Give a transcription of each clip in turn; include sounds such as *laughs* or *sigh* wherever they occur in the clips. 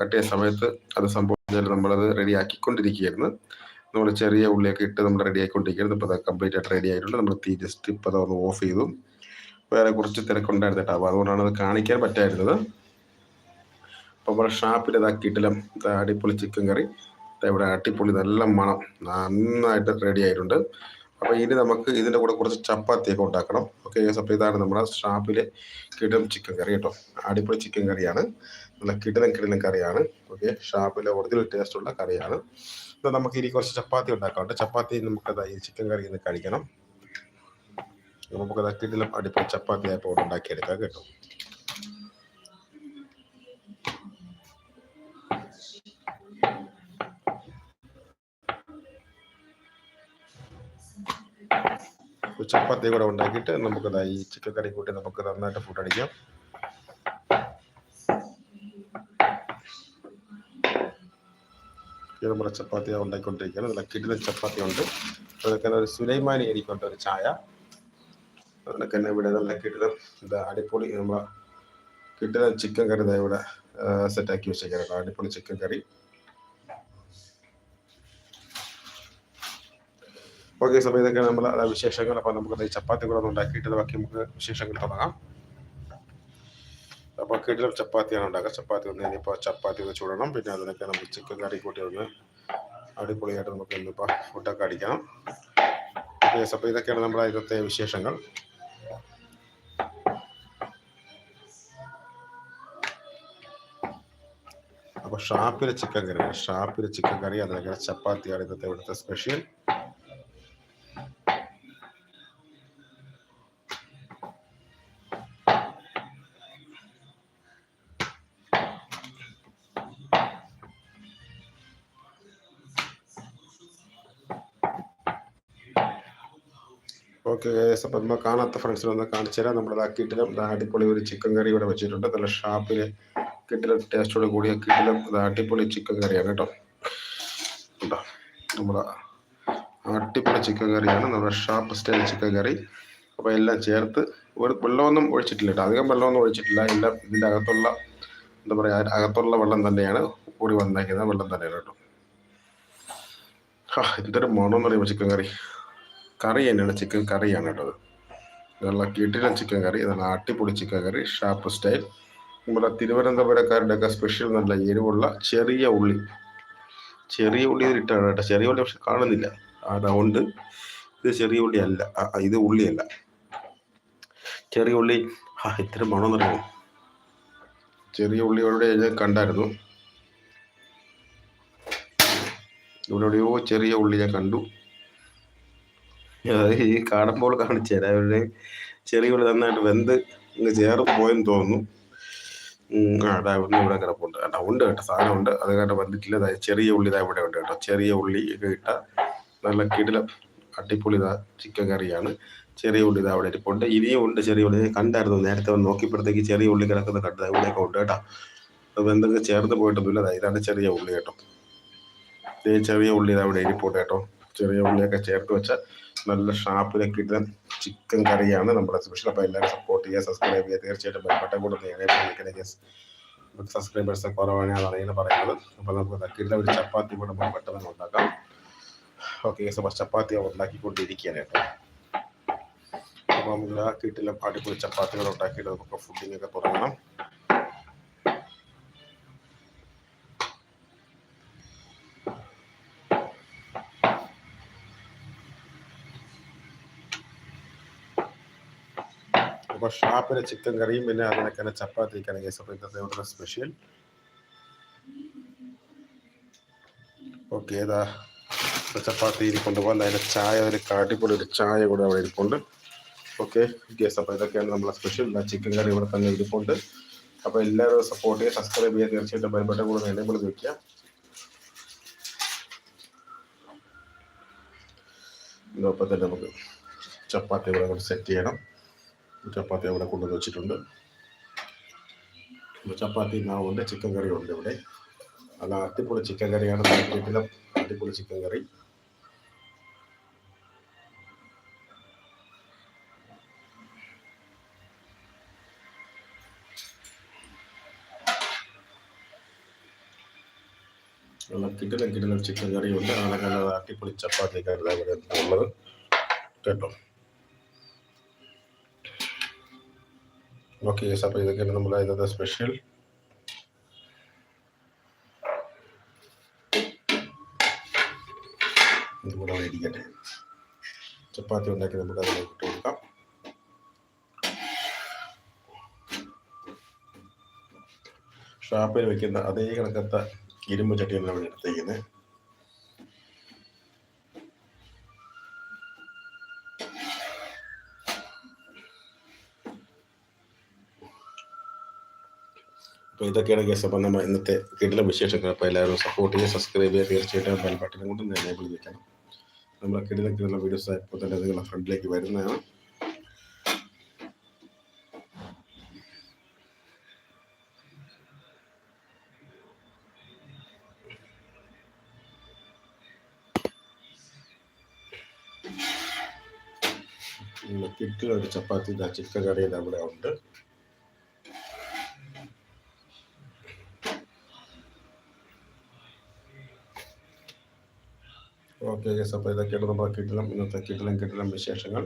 കട്ടിയ സമയത്ത് അത് സംഭവിച്ചാൽ നമ്മളത് റെഡിയാക്കിക്കൊണ്ടിരിക്കുകയായിരുന്നു. നമ്മൾ ചെറിയ ഉള്ളിയൊക്കെ ഇട്ട് നമ്മൾ റെഡി ആയിക്കൊണ്ടിരിക്കുകയായിരുന്നു ഇപ്പോൾ അത് കംപ്ലീറ്റ് ആയിട്ട് റെഡി ആയിട്ടുണ്ട്. നമ്മൾ തീ ജസ്റ്റ് ഇപ്പോൾ അതൊന്ന് ഓഫ് ചെയ്തു. വേറെ കുറച്ച് തിരക്കുണ്ടായിരുന്നു കേട്ടോ. അപ്പോൾ അതുകൊണ്ടാണ് അത് കാണിക്കാൻ പറ്റായിരുന്നത് അപ്പോൾ നമ്മൾ ഷാപ്പിൽ ഇതാക്കിയിട്ടില്ല അടിപൊളി ചിക്കൻ കറി ഇവിടെ അടിപൊളി നല്ല മണം. നന്നായിട്ട് റെഡി ആയിട്ടുണ്ട്. അപ്പോൾ ഇനി നമുക്ക് ഇതിന്റെ കൂടെ കുറച്ച് ചപ്പാത്തിയൊക്കെ ഉണ്ടാക്കണം. ഓക്കെ അപ്പോൾ ഇതാണ് നമ്മുടെ ഷാപ്പിലെ കിടം ചിക്കൻ കറി കേട്ടോ. അടിപൊളി ചിക്കൻ കറിയാണ്. നല്ല കിടലൻ കിടലൻ കറിയാണ്. ഓക്കെ ഷാപ്പിലെ ഒറിജിനൽ ടേസ്റ്റുള്ള കറിയാണ്. എന്നാൽ നമുക്ക് ഇനി കുറച്ച് ചപ്പാത്തി ഉണ്ടാക്കാം ചപ്പാത്തി നമുക്കത് ഈ ചിക്കൻ കറി ഇന്ന് കഴിക്കണം. നമുക്കത് കിടലം അടിപൊളി ചപ്പാത്തി ആയപ്പോൾ ഉണ്ടാക്കിയെടുക്കാം കേട്ടോ. ചപ്പാത്തി കൂടെ ഉണ്ടാക്കിയിട്ട് നമുക്ക് ഈ ചിക്കൻ കറി കൂട്ടി നമുക്ക് നന്നായിട്ട് ഫുഡ് അടിക്കാം. നമ്മുടെ ചപ്പാത്തി ഉണ്ടാക്കിക്കൊണ്ടിരിക്കുകയാണ് നല്ല കിടിലൻ ചപ്പാത്തി ഉണ്ട് അതൊക്കെ ഒരു സുലൈമാനി എനിക്കൊണ്ട് ഒരു ചായ. അതിനൊക്കെ തന്നെ ഇവിടെ നല്ല കിടിലം എന്താ അടിപൊളി നമ്മളെ കിടിലൻ ചിക്കൻ കറി ഇവിടെ സെറ്റാക്കി വെച്ചേക്കാറുണ്ട് അടിപൊളി ചിക്കൻ കറി. ഓക്കെ സമയം ഇതൊക്കെ നമ്മൾ വിശേഷങ്ങൾ. അപ്പോൾ നമുക്ക് ഈ ചപ്പാത്തി കൂടെ ഒന്ന് ഉണ്ടാക്കിയിട്ട് ബാക്കി നമുക്ക് വിശേഷങ്ങൾ തുടങ്ങാം. അപ്പോൾ കിടിലം ചപ്പാത്തിയാണ് ഉണ്ടാക്കുക. ചപ്പാത്തി ഒന്ന് ഇനിയിപ്പോൾ ചപ്പാത്തി ഒന്ന് ചൂടണം. പിന്നെ അതിനൊക്കെ നമുക്ക് ചിക്കൻ കറി കൂട്ടി ഒന്ന് അടിപൊളിയായിട്ട് നമുക്ക് ഇന്നിപ്പോൾ ഫുഡൊക്കെ അടിക്കണം. ഓക്കെ അപ്പോൾ ഇതൊക്കെയാണ് നമ്മുടെ ഇന്നത്തെ വിശേഷങ്ങൾ. അപ്പോൾ ഷാപ്പിലെ ചിക്കൻ കറി ഷാപ്പിലെ ചിക്കൻ കറി അതിനൊക്കെ ചപ്പാത്തിയാണ് ഇന്നത്തെ ഇവിടുത്തെ സ്പെഷ്യൽ. ഓക്കെ അപ്പം നമ്മൾ കാണാത്ത ഫ്രണ്ട്സിനൊന്ന് കാണിച്ചു തരാം. നമ്മുടെ കിട്ടിലും അടിപൊളി ഒരു ചിക്കൻ കറി ഇവിടെ വെച്ചിട്ടുണ്ട്. നല്ല ഷാപ്പിൽ കിട്ടിലും ടേസ്റ്റോട് കൂടിയ കിട്ടിലും അടിപൊളി ചിക്കൻ കറിയാണ് കേട്ടോ. കേട്ടോ നമ്മുടെ അടിപൊളി ചിക്കൻ കറിയാണ് നമ്മുടെ ഷാപ്പ് സ്റ്റൈൽ ചിക്കൻ കറി അപ്പോൾ എല്ലാം ചേർത്ത് ഒരു വെള്ളമൊന്നും ഒഴിച്ചിട്ടില്ല കേട്ടോ. അധികം വെള്ളമൊന്നും ഒഴിച്ചിട്ടില്ല. എല്ലാം ഇതിന്റെ അകത്തുള്ള എന്താ പറയുക അകത്തുള്ള വെള്ളം തന്നെയാണ് കൂടി വന്നേക്കുന്നത്. വെള്ളം തന്നെയാണ് കേട്ടോ. എന്തൊരു മണമെന്ന് പറയുമ്പോൾ ചിക്കൻ കറി കറി തന്നെയാണ്. ചിക്കൻ കറിയാണ് കേട്ടത് ഇതുള്ള കിട്ടിലൻ ചിക്കൻ കറി ഇതാണ് അട്ടിപ്പൊടി ചിക്കൻ കറി ഷാപ്പ് സ്റ്റൈൽ നമ്മുടെ തിരുവനന്തപുരക്കാരുടെയൊക്കെ സ്പെഷ്യൽ നല്ല എരിവുള്ള ചെറിയ ഉള്ളി. ചെറിയ ഉള്ളി ഇട്ടാണ് കേട്ടോ. ചെറിയ ഉള്ളി പക്ഷെ കാണുന്നില്ല. ആ റൗണ്ട് ഇത് ചെറിയ ഉള്ളി അല്ല. ഇത് ഉള്ളിയല്ല ചെറിയ ഉള്ളി ആ ഇത്ര മണം നിറയും ചെറിയ ഉള്ളിയോടെ ഞാൻ കണ്ടായിരുന്നു. ഇവിടെ എവിടെയോ ചെറിയ ഉള്ളി ഞാൻ കണ്ടു. ഈ കാണുമ്പോൾ കാണിച്ചു തരാം അവരുടെ ചെറിയ ഉള്ളി നന്നായിട്ട് വെന്ത് ഇങ്ങ് ചേർന്ന് പോയെന്ന് തോന്നുന്നു. അതാ ഒന്ന് ഇവിടെ കിടപ്പുണ്ട്. കേട്ടോ ഉണ്ട് കേട്ടോ സാധനം ഉണ്ട്. അത് കേട്ടോ വന്നിട്ടില്ല. ചെറിയ ഉള്ളി ഇതാ ഇവിടെ ഉണ്ട് കേട്ടോ. ചെറിയ ഉള്ളി ഒക്കെ ഇട്ട നല്ല കിടിലം അടിപൊളി ഇതാ ചിക്കൻ കറിയാണ്. ചെറിയ ഉള്ളി ഇതാ അവിടെ ഇരിപ്പുണ്ട്. ഇനിയും ഉണ്ട് ചെറിയ ഉള്ളി. കണ്ടായിരുന്നു നേരത്തെ വന്ന് നോക്കിയപ്പോഴത്തേക്ക് ചെറിയ ഉള്ളി കിടക്കുന്ന കണ്ടത് ഇവിടെയൊക്കെ ഉണ്ട് കേട്ടോ. അത് എന്തൊക്കെ ചേർന്ന് പോയിട്ടൊന്നുമില്ല. ഇതാണ് ചെറിയ ഉള്ളി കേട്ടോ. ചെറിയ ഉള്ളി ഇതാ അവിടെ ഇരിപ്പുണ്ട് കേട്ടോ. ചെറിയ ഉള്ളിയൊക്കെ ചേർത്ത് വെച്ച നല്ല ഷാപ്പിലൊക്കെ ഇട്ട് ചിക്കൻ കറിയാണ് നമ്മുടെ സ്പെഷ്യൽ അപ്പോൾ എല്ലാവരും സപ്പോർട്ട് ചെയ്യുക സബ്സ്ക്രൈബ് ചെയ്യുക. തീർച്ചയായിട്ടും ബട്ടൺ കൂടെ വിളിക്കണേ സബ്സ്ക്രൈബേഴ്സ് കുറവാണ് അതാണ് പറയുന്നത് അപ്പോൾ നമുക്ക് തക്കില്ല ഒരു ചപ്പാത്തി കൂടെ നമുക്ക് പെട്ടെന്ന് ഉണ്ടാക്കാം. ഓക്കെ അപ്പോൾ ചപ്പാത്തി ഉണ്ടാക്കിക്കൊണ്ടിരിക്കുകയാണ് കേട്ടോ. അപ്പോൾ നമുക്ക് കിട്ടില്ല അടിപൊളി ചപ്പാത്തികൾ ഉണ്ടാക്കിയിട്ട് നമുക്ക് ഫുഡിങ്ങൊക്കെ തുടങ്ങണം. അപ്പോൾ ഷാപ്പിന് ചിക്കൻ കറിയും പിന്നെ അതിനൊക്കെ തന്നെ ചപ്പാത്തിക്കാണ് കേസ് അപ്പോൾ ഇന്നത്തെ ഓർഡർ സ്പെഷ്യൽ ഓക്കെ ഏതാ? ചപ്പാത്തി ഇരിക്കൊണ്ട് പോലെ അതിന്റെ ചായ ഒരു കാട്ടിപ്പൊടി ഒരു ചായ കൂടെ അവിടെ ഇരിപ്പുണ്ട്. ഓക്കെ ഗേസ് അപ്പോൾ ഇതൊക്കെയാണ് നമ്മളെ സ്പെഷ്യൽ ചിക്കൻ കറി ഇവിടെ തന്നെ ഇരിപ്പുണ്ട്. അപ്പോൾ എല്ലാവരും സപ്പോർട്ട് ചെയ്യുക സബ്സ്ക്രൈബ് ചെയ്യുക തീർച്ചയായിട്ടും ബെൽബട്ടൺ കൂടെ എനേബിൾ വയ്ക്കുക ഇതൊപ്പം തന്നെ നമുക്ക് ചപ്പാത്തി ഇവിടെ സെറ്റ് ചെയ്യണം. ചപ്പാത്തി അവിടെ കൊണ്ടുവന്ന് വെച്ചിട്ടുണ്ട്. ചപ്പാത്തി മാവുണ്ട് ചിക്കൻ കറി ഉണ്ട് ഇവിടെ. നല്ല അടിപൊളി ചിക്കൻ കറിയാണ് വീട്ടിലെ അടിപൊളി ചിക്കൻ കറി. നല്ല കിടിലം കിടിലം ചിക്കൻ കറിയുണ്ട്. അങ്ങനെ നല്ല അട്ടിപ്പൊളി ചപ്പാത്തിക്കാരുടെ ഇവിടെ ഉള്ളത്. കേട്ടോ. ഓക്കെ അപ്പോൾ ഇതൊക്കെയാണ് നമ്മുടെ ഇന്നത്തെ സ്പെഷ്യൽ നമ്മുടെ ഇരിക്കട്ടെ. ചപ്പാത്തി ഉണ്ടാക്കി നമുക്ക് അതിലേക്ക് ഇട്ട് കൊടുക്കാം. ഷാപ്പിൽ വെക്കുന്ന അതേ കണക്കത്തെ ഇരുമ്പ് ചട്ടിയാണ് നമ്മൾ എടുത്തേക്കുന്നത്. അപ്പോൾ ഇതൊക്കെയാണ് കേസ് അപ്പം നമ്മൾ ഇന്നത്തെ വീട്ടിലെ വിശേഷങ്ങൾ. അപ്പോൾ എല്ലാവരും സപ്പോർട്ട് ചെയ്യുക സബ്സ്ക്രൈബ് ചെയ്യുക തീർച്ചയായിട്ടും ബെൽ ബട്ടൺ കൊണ്ട് എനേബിൾ ചെയ്യണം നമ്മൾ കിടില കിടില വീഡിയോസ് ഇപ്പോൾ തന്നെ നിങ്ങളുടെ ഫ്രണ്ടിലേക്ക് വരുന്നതാണ്. കിട്ടിയ ഒരു ചപ്പാത്തി ചിക്കൻ കറി അവിടെ ഉണ്ട്. ഓക്കെ ഗസ് അപ്പോൾ ഇതൊക്കെയാണ് നമ്മുടെ കിട്ടിലും ഇന്നത്തെ കിട്ടിലും കിട്ടിലും വിശേഷങ്ങൾ.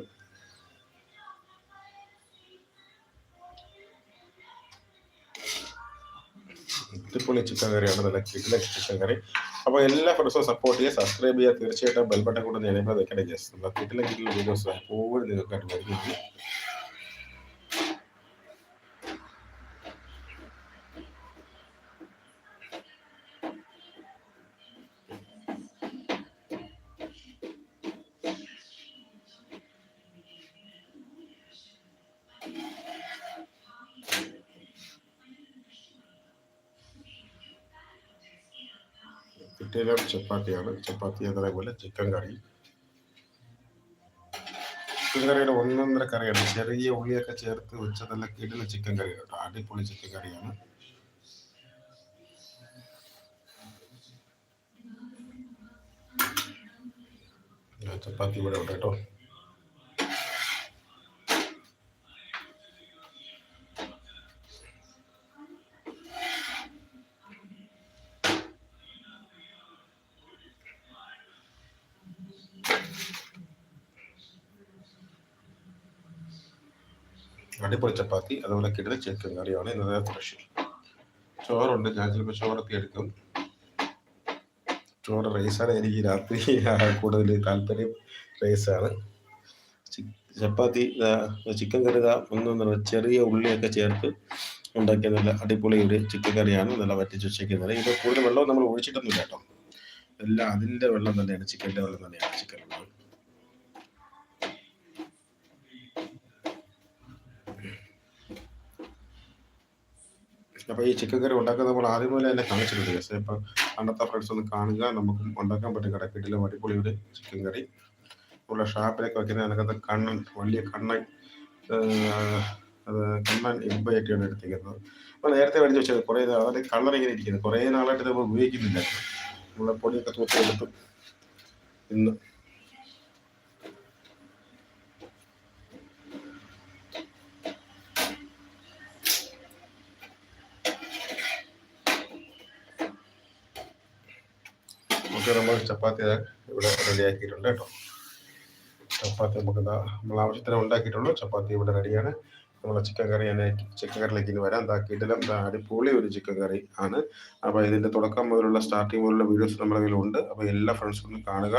അടിപൊളി ചിക്കൻ കറിയാണ് നല്ല കിട്ടിലെ ചിക്കൻ കറി. അപ്പോൾ എല്ലാ ഫ്രണ്ട്സും സപ്പോർട്ട് ചെയ്യുക സബ്സ്ക്രൈബ് ചെയ്യുക. തീർച്ചയായിട്ടും ബെൽബട്ടൺ കൊണ്ട് നിലവിൽ വെക്കണം ജസ്റ്റ് നമ്മുടെ കിട്ടിലും കിട്ടിലും വീഡിയോസ് എപ്പോഴും നിങ്ങൾക്കായിട്ട് വരുന്നുണ്ട് കിട്ടിയിലും ചപ്പാത്തിയാണ്. ചപ്പാത്തി അതേപോലെ ചിക്കൻ കറി. ചിക്കൻ കറിയുടെ ഒന്നൊന്നര കറിയാണ്. ചെറിയ ഉള്ളിയൊക്കെ ചേർത്ത് വെച്ചതല്ല കിടുന്ന ചിക്കൻ കറി. കേട്ടോ അടിപൊളി ചിക്കൻ കറിയാണ്. ചപ്പാത്തി ഇവിടെ ഉണ്ട് കേട്ടോ. അടിപൊളി ചപ്പാത്തി അതുപോലെ കിടന്ന ചിക്കൻ കറിയാണ് ഇന്നത്തെ സ്പെഷ്യൽ ചോറുണ്ട് ഞാൻ ചിലപ്പോൾ ചോറൊക്കെ എടുക്കും. ചോറ് റൈസാണ് എനിക്ക് രാത്രി *laughs* കൂടുതൽ താല്പര്യം റൈസാണ് ചപ്പാത്തി ചിക്കൻ കറി ഒന്നും ചെറിയ ഉള്ളിയൊക്കെ ചേർത്ത് ഉണ്ടാക്കിയ നല്ല അടിപൊളി ഒരു ചിക്കൻ കറിയാണ്. നല്ല വറ്റിച്ച് വെച്ചിരിക്കുന്നത് ഇത് കൂടുതൽ വെള്ളം നമ്മൾ ഒഴിച്ചിട്ടൊന്നുമില്ല കേട്ടോ. എല്ലാം അതിന്റെ വെള്ളം തന്നെയാണ്. ചിക്കന്റെ വെള്ളം തന്നെയാണ് ചിക്കൻ വെള്ളം അപ്പോൾ ഈ ചിക്കൻ കറി ഉണ്ടാക്കാൻ നമ്മൾ ആദ്യം മുതലേ തന്നെ കാണിച്ചിട്ടുണ്ട് പക്ഷേ ഇപ്പം പണ്ടത്തെ ഫ്രണ്ട്സ് ഒന്ന് കാണുക. നമുക്കും ഉണ്ടാക്കാൻ പറ്റും കടക്കിട്ടില്ല അടിപൊളിയുടെ ചിക്കൻ കറി നമ്മുടെ ഷാപ്പിലേക്ക് വെക്കുന്ന അതിനകത്ത് കണ്ണൻ വലിയ കണ്ണൻ കണ്ണൻ ഇമ്പയൊക്കെയാണ് എടുത്തിരിക്കുന്നത്. അപ്പോൾ നേരത്തെ മേടിച്ച് വെച്ചത് കുറേ അതിന്റെ കളർ ഇങ്ങനെ ഇരിക്കുന്നത് കുറേ നാളായിട്ട് നമ്മൾ ഉപയോഗിക്കുന്നില്ല. നമ്മളെ പൊടിയൊക്കെ തൂത്തെടുത്ത് ഇന്ന് ഓക്കെ നമ്മൾ ചപ്പാത്തി ഇവിടെ റെഡിയാക്കിയിട്ടുണ്ട് കേട്ടോ. ചപ്പാത്തി നമുക്ക് നമ്മൾ ആവശ്യത്തിന് ഉണ്ടാക്കിയിട്ടുള്ളൂ. ചപ്പാത്തി ഇവിടെ റെഡിയാണ്. നമ്മളെ ചിക്കൻ കറി ചിക്കൻ കറിയിലേക്ക് ഇനി വരാം. എന്താ കിടലം അടിപൊളി ഒരു ചിക്കൻ കറി ആണ്. അപ്പോൾ ഇതിന്റെ തുടക്കം മുതലുള്ള സ്റ്റാർട്ടിങ് മുതലുള്ള വീഡിയോസ് നമ്മുടെ കയ്യിലുണ്ട് അപ്പോൾ എല്ലാ ഫ്രണ്ട്സും കാണുക.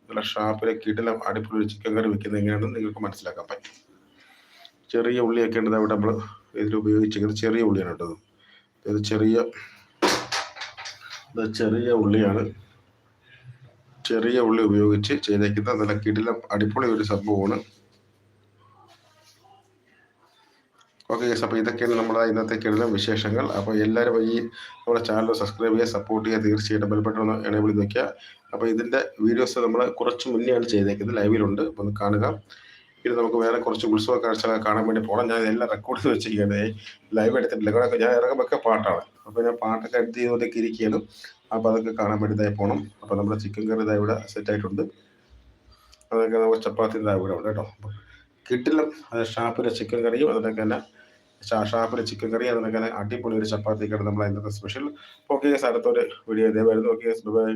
നിങ്ങളുടെ ഷാപ്പിലെ കിടലം അടിപൊളി ഒരു ചിക്കൻ കറി വെക്കുന്നത് എങ്ങനെയാണെന്ന് നിങ്ങൾക്ക് മനസ്സിലാക്കാൻ പറ്റും. ചെറിയ ഉള്ളിയൊക്കെ ഉണ്ട്. അവിടെ നമ്മൾ ഇതിൽ ഉപയോഗിച്ചിരിക്കുന്നത് ചെറിയ ഉള്ളിയാണ് കേട്ടത് ഇത്. ചെറിയ ചെറിയ ഉള്ളിയാണ്. ചെറിയ ഉള്ളി ഉപയോഗിച്ച് ചെയ്തേക്കുന്ന നല്ല കിടിലം അടിപൊളി ഒരു സംഭവമാണ്. ഓക്കെ യെസ് അപ്പോൾ ഇതൊക്കെയാണ് നമ്മുടെ ഇന്നത്തെ കിടിലം വിശേഷങ്ങൾ. അപ്പോൾ എല്ലാവരും ഈ നമ്മുടെ ചാനൽ സബ്സ്ക്രൈബ് ചെയ്യുക സപ്പോർട്ട് ചെയ്യുക തീർച്ചയായിട്ടും ബെൽബട്ടൺ ഒന്ന് എനേബിൾ വയ്ക്കുക അപ്പോൾ ഇതിന്റെ വീഡിയോസ് നമ്മൾ കുറച്ച് മുന്നെയാണ് ചെയ്തേക്കുന്നത് ലൈവിലുണ്ട് അപ്പോൾ ഒന്ന് കാണുക. ഇത് നമുക്ക് വേറെ കുറച്ച് ഉത്സവ കാഴ്ചകൾ കാണാൻ വേണ്ടി പോകണം ഞാൻ എല്ലാം റെക്കോർഡ് ചെയ്ത് വെച്ചിരിക്കുകയാണ്. ലൈവ് എടുത്തിട്ടില്ല. ഇവിടെ ഞാൻ ഇറങ്ങുമ്പോൾ പാട്ടാണ്. അപ്പോൾ ഞാൻ പാട്ടൊക്കെ എഡിറ്റ് ചെയ്തുകൊണ്ടൊക്കെ ഇരിക്കുകയാണ്. അപ്പോൾ അതൊക്കെ കാണാൻ വേണ്ടി പോകണം അപ്പോൾ നമ്മുടെ ചിക്കൻ കറി ഇതായി ഇവിടെ സെറ്റ് ആയിട്ടുണ്ട്. അതൊക്കെ നമുക്ക് ചപ്പാത്തി ഇതായി ഇവിടെ ഉണ്ട് കേട്ടോ. കിട്ടില്ല. അത് ഷാപ്പിലെ ചിക്കൻ കറിയും അതൊക്കെ തന്നെ ഷാപ്പിലെ ചിക്കൻ കറി അതിനൊക്കെ അടിപൊളി ഒരു ചപ്പാത്തിക്കാണ് നമ്മൾ ഇന്നത്തെ സ്പെഷ്യൽ ഓക്കെ അടുത്തൊരു വീഡിയോ ഇതേ വരുന്നു. Okay bye